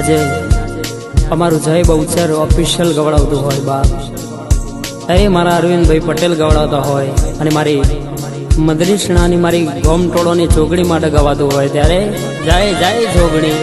આજે અમારું જય બહુચર ઓફિશિયલ ગવડાવતું હોય બાપ ત્યારે મારા અરવિંદભાઈ પટેલ ગવડાવતા હોય, અને મારી મદરીશણાની મારી ગોમટોળોની જોગણી માટે ગવાતું હોય ત્યારે જય જય જોગણી.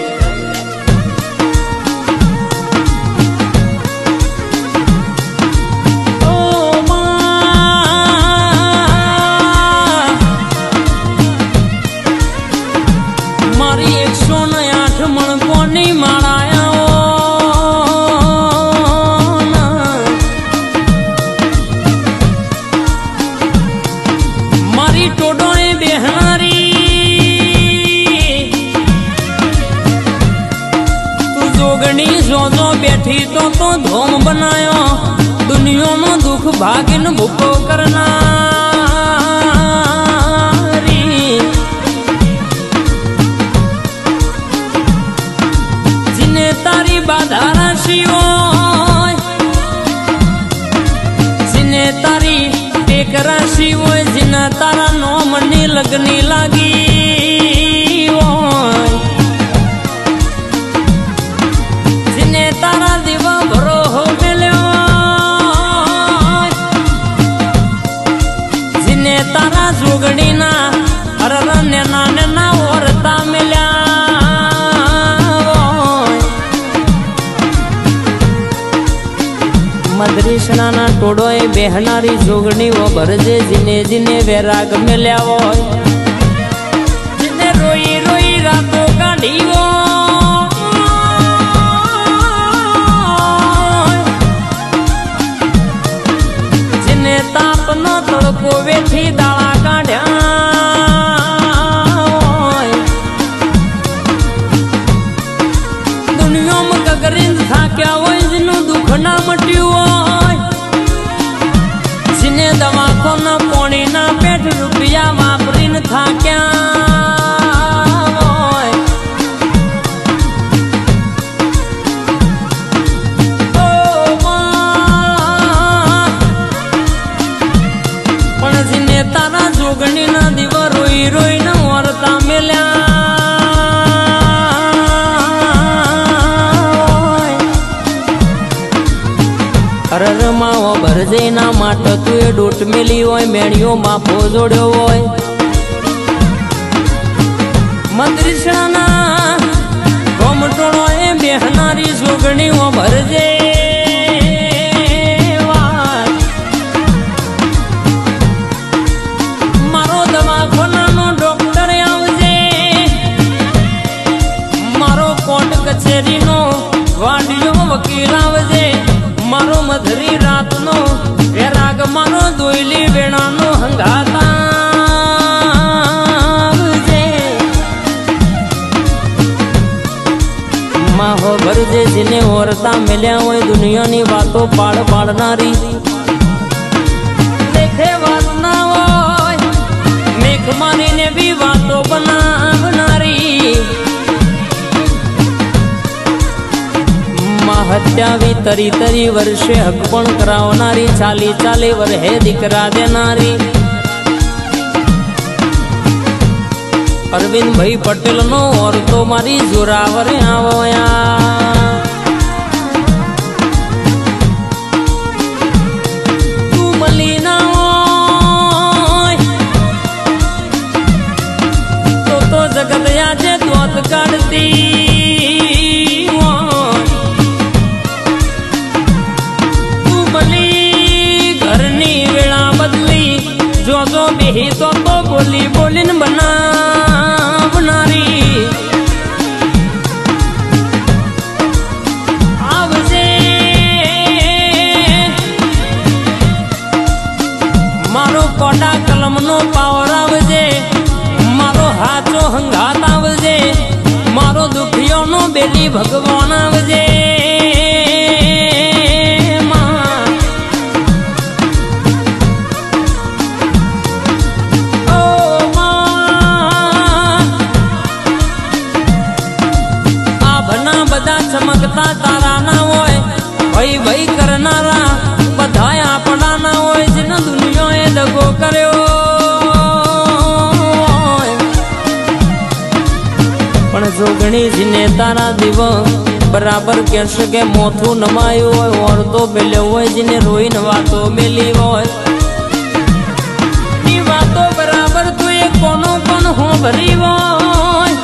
બેઠી તો તો ધોમ બનાયો. દુનિયાનો દુઃખ ભાગીને ભૂકો કરનારી. ટોળોએ બેહનારી જોગણીઓ ભરજે જીને જીને વેરાગ મેલ્યા હોય. જીને રોઈ રોઈ રાતો કાઢી જીને તાપનો તડકો વેઠી દાળા અરર માવો ભરજે ના માટે તું મેલી હોય મેણીઓ માફો જોડ્યો હોય. મદ્રિસાના ગોમટોળો એ બેહનારી સુગણીઓ ભરજે. જેને ઓરતા મળ્યા હોય દુનિયાની વાતો પાડ પાડનારી. દેખે વાત ના હોય, મેઘ મારીને બી વાતો બનાવનારી. હત્યાવી તરી તરી વર્ષે હક પણ કરાવનારી, ચાલી ચાલી વરહે દીકરા દેનારી. અરવિંદભાઈ પટેલ નો ઓરતો મારી જોરાવરે આવ્યા. બેહી તો તો બોલી બોલીને બનાવનારી આવજે મારો કોડા કલમનો પાવર આવજે મારો હાચો હંગાત આવજે મારો દુખિયોનો બેલી ભગવાન આવજે તારા દીવ બરાબર કહેશે કે મોથું નમાયું હોય, ઓરતો મેલ્યો હોય, જેને રોઈને વાતો મેલી હોય. વાતો બરાબર તું એ કોનો કોણ હો ભરી હોય.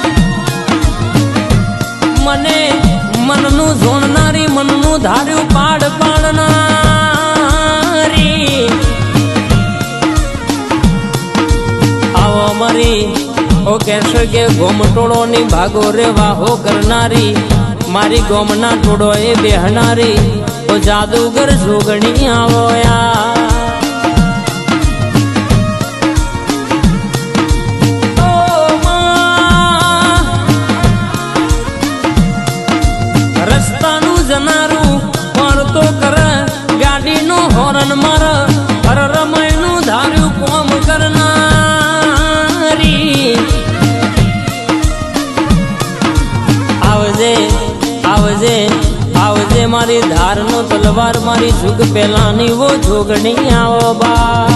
મને મનનું ઝોણનારી મનનું ધાર્યું પાડ પાડનારી. ઓ કહેશે કે ગોમટોળોની ભાગો રે વાહો કરનારી. મારી ગોમના ટોળો એ બેહનારી. ઓ જાદુગર જોગણી આવો યા ધારનો મારી જુગ પેલાની વો જોગણી આવો બા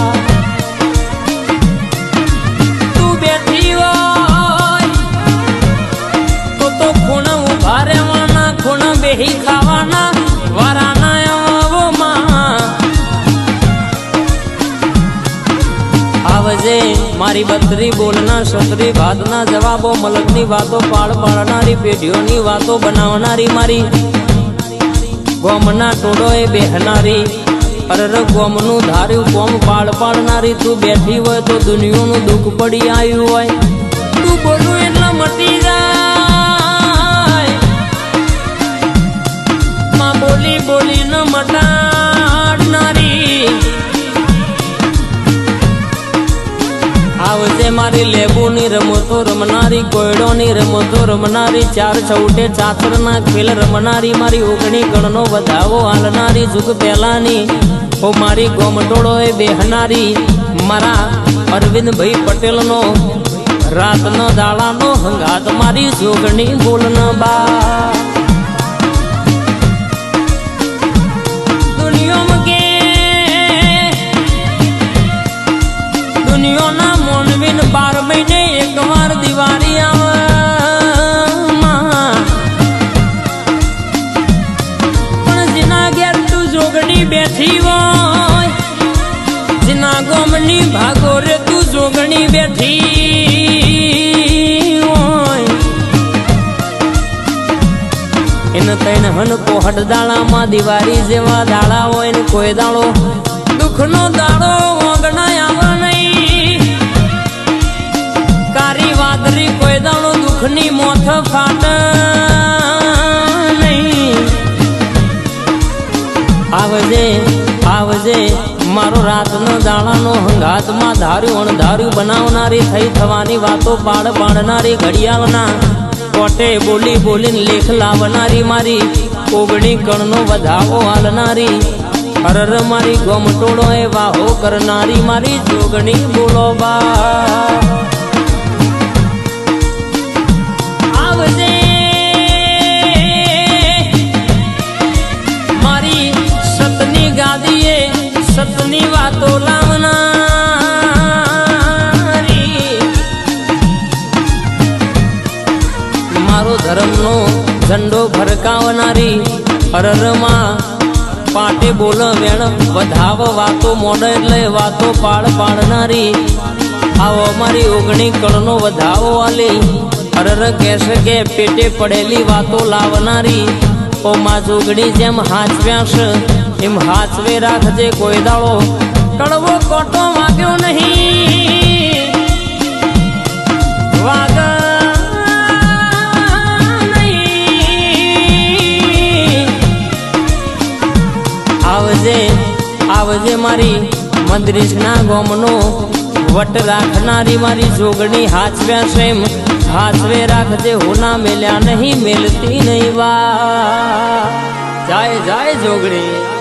આવજે મારી બત્રી બોલના ક્ષત્રી ભાતના જવાબો, મલકની વાતો, પાળ પાડનારી પેઢીઓની વાતો, બનાવનારી મારી ગોમના ટોળોએ બેહનારી. અરર ગોમનું ધાર્યું ગોમ પાળ પાડનારી. તું બેઠી હોય તો દુનિયાનું દુઃખ પડી આવ્યું હોય. તું બોલું એટલા મટી જાય. માં બોલી બોલી ન મટાડનારી. આવજે મારી લેબુની રમતો રમનારી. કોયડોની રમતો રમનારી ચાર ચૌટે ચાતરના ખેલ રમનારી મારી ઓગણી ગણનો વધાવો હાલનારી જુગ પહેલાની ઓ મારી ગોમટોળો એ બેહનારી મારા અરવિંદભાઈ પટેલનો રાતનો દાડાનો હંગાત મારી જોગણી બોલન બા દુનિયામાં કે દુનિયાના મોનવીન બાર એને તૈન હન કોહટ દાળામાં દિવાળી જેવા દાળા હોય ને કોઈ દાડો. દુઃખનો દાડો ઓગણા નહીં. કારી વાદરી કોઈ દુઃખની મોથ ફાટ નહીં. આવજે આવજે, મારો રાતનો દાણાનો હંગાતમાં ધાર્યું અણધાર્યું બનાવનારી થઈ થવાની વાતો પાડ પાડનારી ઘડિયાળના કોટે બોલી બોલીને લેખ લાવનારી મારી. ઓગણી કણનો વધાવો હાલનારી. હરર મારી ગોમટોળો એ વાહો કરનારી મારી. જોગણી બોલો બા. મારી સતની ગાદીએ સતની વાતો લાવનારી ઝંડો ફરકાવનારી હરરમાં પાટે બોલ વેણ વધાવ વાતો મોડ એટલે વાતો પાડ પાડનારી. આવો મારી ઓગણી કળનો વધાવો વાલી, હરર કેશ કે પેટે પડેલી વાતો લાવનારી. ઓ માં જોગણી જેમ હાચવ્યાશ એમ હાચવે રાખજે કોઈ દાળો કડવો કોટો વાગ્યો નહીં. વાગ આવજે મારી મંદરીશના ગોમનો. વટ રાખનારી મારી જોગણી હાચવ્યા સ્વયં હાચવે રાખજે હોના મેલ્યા નહીં, મેલતી નહીં વા. જાય જાય જોગણી.